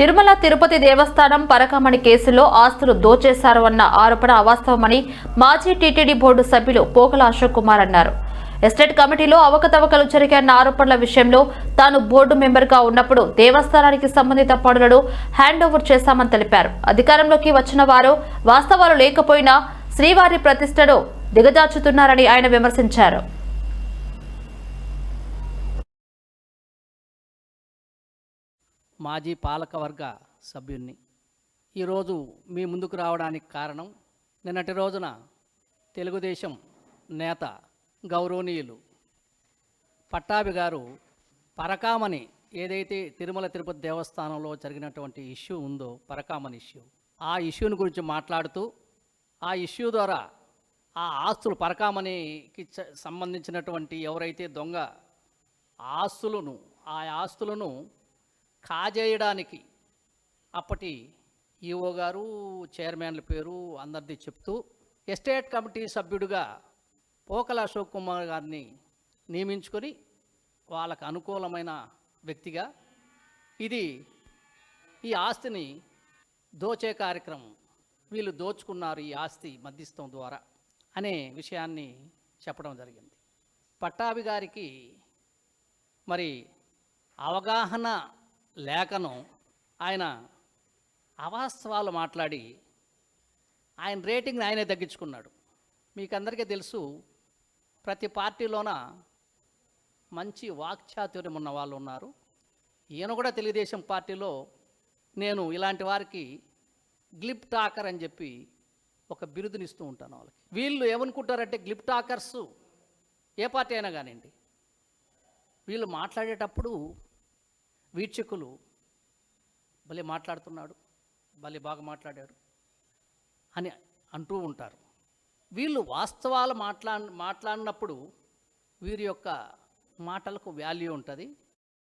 తిరుమల తిరుపతి దేవస్థానం పరకమణి కేసులో ఆస్తులు దోచేశారు అన్న ఆరోపణ అవాస్తవమని మాజీ టీటీడీ బోర్డు సభ్యులు పోకల అశోక్ కుమార్ అన్నారు. ఎస్టేట్ కమిటీలో అవకతవకలు జరిగాయన్న ఆరోపణల విషయంలో తాను బోర్డు మెంబర్గా ఉన్నప్పుడు దేవస్థానానికి సంబంధిత పనులను హ్యాండ్ ఓవర్ చేశామని తెలిపారు. అధికారంలోకి వచ్చిన వారు వాస్తవాలు లేకపోయినా శ్రీవారి ప్రతిష్టను దిగజార్చుతున్నారని ఆయన విమర్శించారు. మాజీ పాలకవర్గ సభ్యుణ్ణి. ఈరోజు మీ ముందుకు రావడానికి కారణం నిన్నటి రోజున తెలుగుదేశం నేత గౌరవనీయులు పట్టాభి గారు పరకామని ఏదైతే తిరుమల తిరుపతి దేవస్థానంలో జరిగినటువంటి ఇష్యూ ఉందో పరకామని ఇష్యూ ఆ ఇష్యూని గురించి మాట్లాడుతూ ఆ ఇష్యూ ద్వారా ఆ ఆస్తులు పరకామణికి సంబంధించినటువంటి ఎవరైతే దొంగ ఆస్తులను ఆ ఆస్తులను కాజేయడానికి. అప్పటి ఈఓ గారు చైర్మన్ల పేరు అందరిది చెప్తూ ఎస్టేట్ కమిటీ సభ్యుడిగా పోకల అశోక్ కుమార్ గారిని నియమించుకొని వాళ్ళకు అనుకూలమైన వ్యక్తిగా ఇది ఈ ఆస్తిని దోచే కార్యక్రమం. వీళ్ళు దోచుకున్నారు ఈ ఆస్తి మధ్యస్థం ద్వారా అనే విషయాన్ని చెప్పడం జరిగింది. పట్టాభి గారికి మరి అవగాహన లేఖను ఆయన అవాస్తవాలు మాట్లాడి ఆయన రేటింగ్ని ఆయనే తగ్గించుకున్నాడు. మీకు అందరికీ తెలుసు ప్రతి పార్టీలోన మంచి వాక్చాతుర్యం ఉన్న వాళ్ళు ఉన్నారు. ఈయన కూడా తెలుగుదేశం పార్టీలో నేను ఇలాంటి వారికి గ్లిప్ టాకర్ అని చెప్పి ఒక బిరుదునిస్తూ ఉంటాను వాళ్ళకి. వీళ్ళు ఏమనుకుంటారంటే గ్లిప్ టాకర్స్ ఏ పార్టీ అయినా కానివ్వండి వీళ్ళు మాట్లాడేటప్పుడు వీక్షకులు భలే మాట్లాడుతున్నాడు భలే బాగా మాట్లాడాడు అని అంటూ ఉంటారు. వీళ్ళు వాస్తవాలు మాట్లా మాట్లాడినప్పుడు వీరి యొక్క మాటలకు వాల్యూ ఉంటుంది.